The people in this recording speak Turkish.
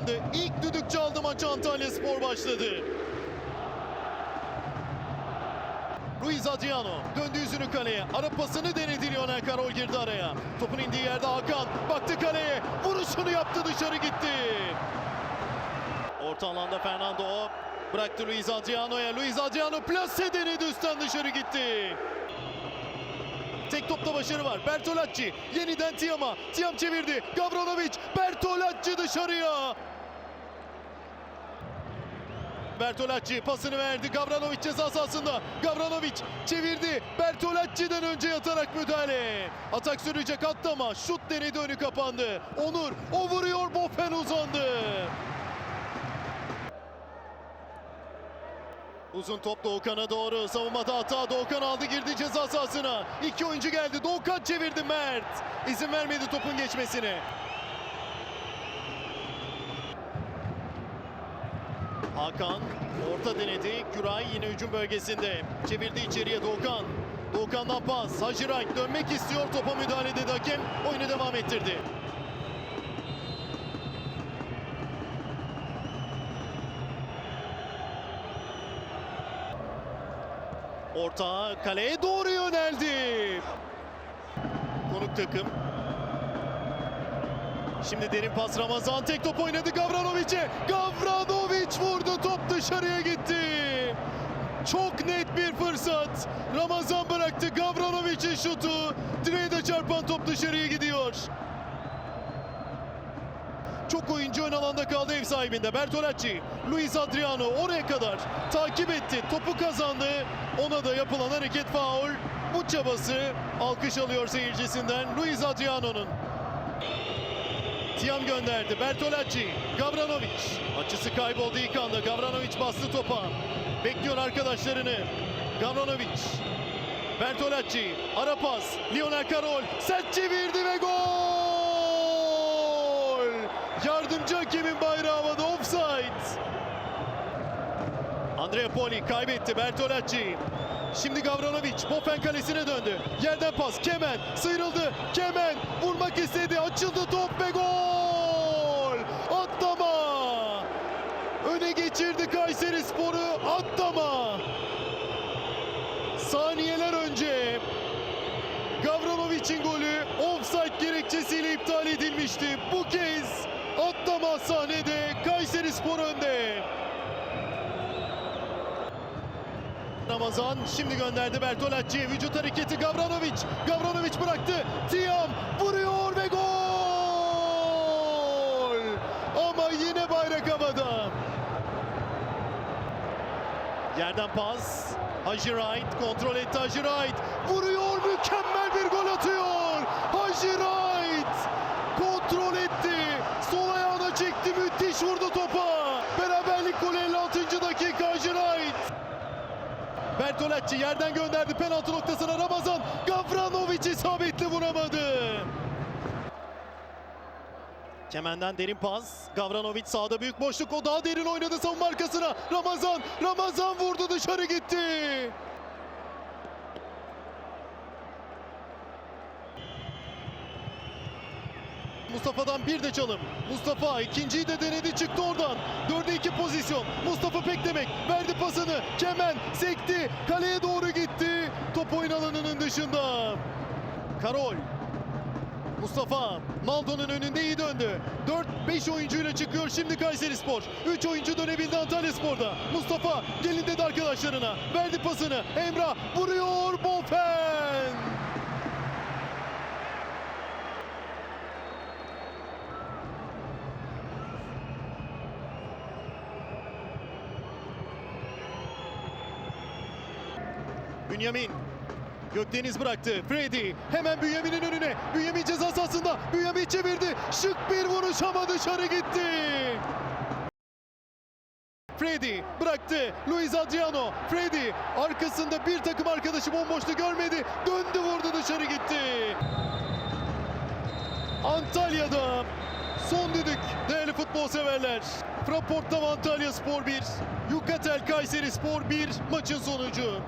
kazandı. İlk düdük çaldı maç Antalya Spor başladı. Luis Adriano döndü yüzünü kaleye. Ara pasını denedi Lionel Carol girdi araya. Topun indiği yerde Hakan baktı kaleye. Vuruşunu yaptı dışarı gitti. Orta alanda Fernando bıraktı Luis Adriano'ya. Luis Adriano plase denedi üstten dışarı gitti. Tek topta başarı var. Bertolacci yeniden Tiam'a. Tiam çevirdi. Gavranovic. Bertolacci dışarıya. Bertolacci pasını verdi. Gavranovic ceza sahasında. Gavranovic çevirdi. Bertolacci'den önce yatarak müdahale. Atak sürecek hatta ama şut denedi önü kapandı. Onur o vuruyor. Bofen uzandı. Uzun top Doğukan'a doğru. Savunmada hata. Doğukan aldı girdi ceza sahasına. İki oyuncu geldi. Doğukan çevirdi Mert. İzin vermedi topun geçmesine. Hakan orta denedi. Güray yine hücum bölgesinde. Çevirdi içeriye Doğukan. Doğukan'dan pas. Hacıray dönmek istiyor. Topa müdahale dedi hakem. Oyunu devam ettirdi. Orta kaleye doğru yöneldi. Konuk takım. Şimdi derin pas Ramazan tek top oynadı Gavranovic'e. Gavranovic vurdu dışarıya gitti. Çok net bir fırsat. Ramazan bıraktı Gavranovic'in şutu. Direğe de çarpan top dışarıya gidiyor. Çok oyuncu ön alanda kaldı ev sahibinde. Bertolacci, Luis Adriano oraya kadar takip etti. Topu kazandı. Ona da yapılan hareket faul. Bu çabası alkış alıyor seyircisinden Luis Adriano'nun. Tiam gönderdi. Bertolacci, Gavranovic. Açısı kayboldu ilk anda. Gavranovic bastı topa. Bekliyor arkadaşlarını. Gavranovic. Bertolacci. Ara pas. Lionel Carol. Sert çevirdi ve gol! Yardımcı hakemin bayrağı havada offside. Andrea Poli kaybetti Bertolacci. Şimdi Gavranovic Bofen kalesine döndü. Yerden pas Kemen sıyrıldı. Kemen vurmak istedi. Açıldı top ve gol! Atlama! Öne geçirdi Kayseri Sporu. Atlama! Saniyeler önce Gavranovic'in golü offside gerekçesiyle iptal edilmişti. Bu kez atlama sahnede Kayseri Spor önde. Ramazan şimdi gönderdi Bertolacci'ye. Vücut hareketi Gavranovic. Gavranovic bıraktı. Tiam vuruyor ve gol! Ama yine bayrak havada. Yerden pas. Hacı Wright kontrol etti Hacı Wright. Vuruyor mükemmel bir gol atıyor. Hacı Wright kontrol etti. Sol ayağına çekti müthiş vurdu topa. Beraberlik golü 56. dakika Hacı Wright. Bertolacci yerden gönderdi penaltı noktasına Ramazan. Gavranovic isabetli vuramadı. Kemen'den derin pas. Gavranovic sağda büyük boşluk. O daha derin oynadı savunma arkasına. Ramazan. Ramazan vurdu dışarı gitti. Mustafa'dan bir de çalım. Mustafa ikinciyi de denedi çıktı oradan. Dörde iki pozisyon. Mustafa Pekdemek verdi pasını. Kemen sekti. Kaleye doğru gitti. Top oyun alanının dışında. Karol. Mustafa Naldo'nun önünde iyi döndü. 4-5 oyuncuyla çıkıyor şimdi Kayseri Spor. 3 oyuncu dönebildi Antalya Spor'da. Mustafa gelin dedi arkadaşlarına. Verdi pasını. Emrah vuruyor Bofen. Bünyamin Gökdeniz bıraktı. Freddy hemen Bünyamin'in önüne. Bünyamin ceza sahasında. Bünyamin çevirdi. Şık bir vuruş ama dışarı gitti. Freddy bıraktı. Luis Adriano. Freddy arkasında bir takım arkadaşı bomboştu görmedi. Döndü vurdu dışarı gitti. Antalya'da son düdük değerli futbol severler. Fraport'ta Antalya Spor 1, Yukatel Kayseri Spor 1 maçın sonucu.